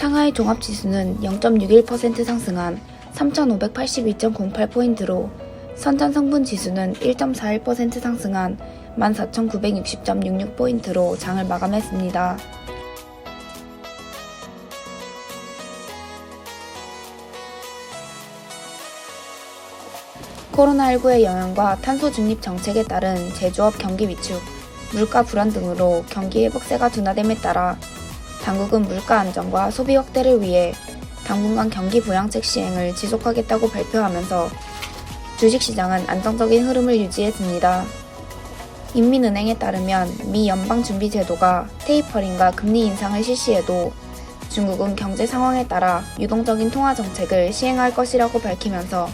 상하이 종합지수는 0.61% 상승한 3,582.08포인트로 선전 성분 지수는 1.41% 상승한 14,960.66포인트로 장을 마감했습니다. 코로나19의 영향과 탄소 중립 정책에 따른 제조업 경기 위축, 물가 불안 등으로 경기 회복세가 둔화됨에 따라 당국은 물가 안정과 소비 확대를 위해 당분간 경기 부양책 시행을 지속하겠다고 발표하면서 주식시장은 안정적인 흐름을 유지했습니다. 인민은행에 따르면 미 연방준비제도가 테이퍼링과 금리 인상을 실시해도 중국은 경제 상황에 따라 유동적인 통화 정책을 시행할 것이라고 밝히면서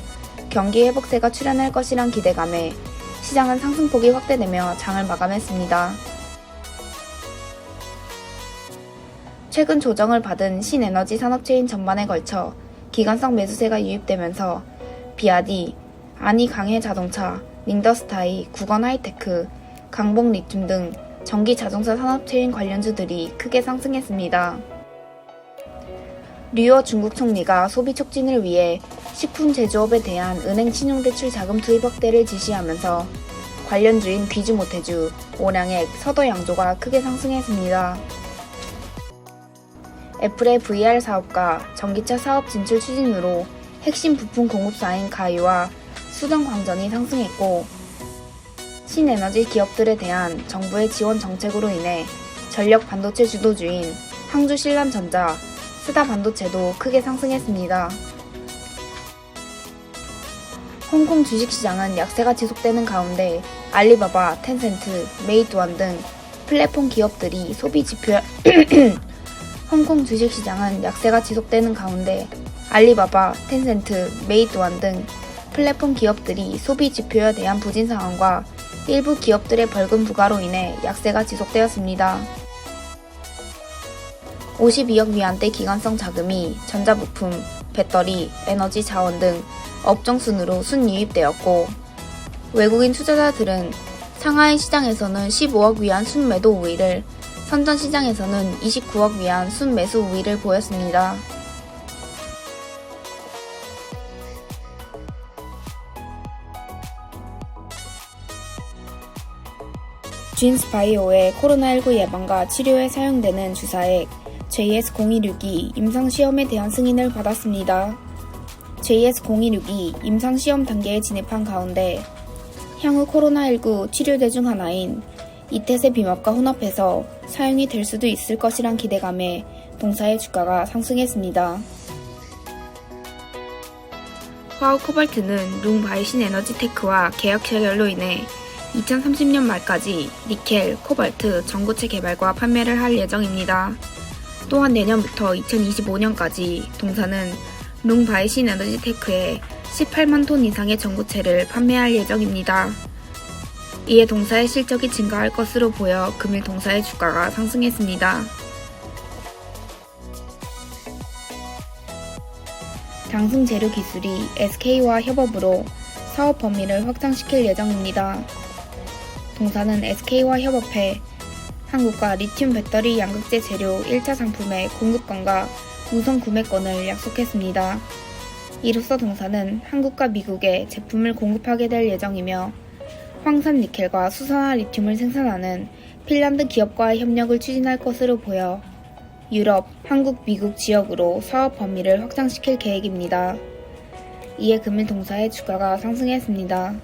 경기 회복세가 출현할 것이란 기대감에 시장은 상승폭이 확대되며 장을 마감했습니다. 최근 조정을 받은 신에너지 산업체인 전반에 걸쳐 기간성 매수세가 유입되면서 비아디, 아니 강해 자동차, 링더스타이, 국원 하이테크, 강복 리튬 등 전기 자동차 산업체인 관련주들이 크게 상승했습니다. 류어 중국 총리가 소비 촉진을 위해 식품 제조업에 대한 은행 신용대출 자금 투입 확대를 지시하면서 관련주인 귀주 모태주, 오량액, 서도 양조가 크게 상승했습니다. 애플의 VR 사업과 전기차 사업 진출 추진으로 핵심 부품 공급사인 가이와 수정광전이 상승했고 신에너지 기업들에 대한 정부의 지원 정책으로 인해 전력 반도체 주도주인 항주 신란전자, 스다 반도체도 크게 상승했습니다. 홍콩 주식시장은 약세가 지속되는 가운데 알리바바, 텐센트, 메이투안 등 플랫폼 기업들이 소비 지표 홍콩 주식시장은 약세가 지속되는 가운데 알리바바, 텐센트, 메이투안 등 플랫폼 기업들이 소비 지표에 대한 부진 상황과 일부 기업들의 벌금 부과로 인해 약세가 지속되었습니다. 52억 위안대 기관성 자금이 전자부품, 배터리, 에너지 자원 등 업종 순으로 순유입되었고 외국인 투자자들은 상하이 시장에서는 15억 위안 순매도 우위를 선전 시장에서는 29억 위안 순매수 우위를 보였습니다. 진스바이오의 코로나19 예방과 치료에 사용되는 주사액 JS0262 임상시험에 대한 승인을 받았습니다. JS0262 임상시험 단계에 진입한 가운데 향후 코로나19 치료제 중 하나인 이태세 비법과 혼합해서 사용이 될 수도 있을 것이란 기대감에 동사의 주가가 상승했습니다. 화우 코발트는 룽 바이신 에너지테크와 계약 체결로 인해 2030년 말까지 니켈, 코발트 전고체 개발과 판매를 할 예정입니다. 또한 내년부터 2025년까지 동사는 룽 바이신 에너지테크에 18만 톤 이상의 전고체를 판매할 예정입니다. 이에 동사의 실적이 증가할 것으로 보여 금일 동사의 주가가 상승했습니다. 당승 재료 기술이 SK와 협업으로 사업 범위를 확장시킬 예정입니다. 동사는 SK와 협업해 한국과 리튬 배터리 양극재 재료 1차 상품의 공급권과 우선 구매권을 약속했습니다. 이로써 동사는 한국과 미국에 제품을 공급하게 될 예정이며 황산 니켈과 수산화 리튬을 생산하는 핀란드 기업과의 협력을 추진할 것으로 보여 유럽, 한국, 미국 지역으로 사업 범위를 확장시킬 계획입니다. 이에 금일 동사의 주가가 상승했습니다.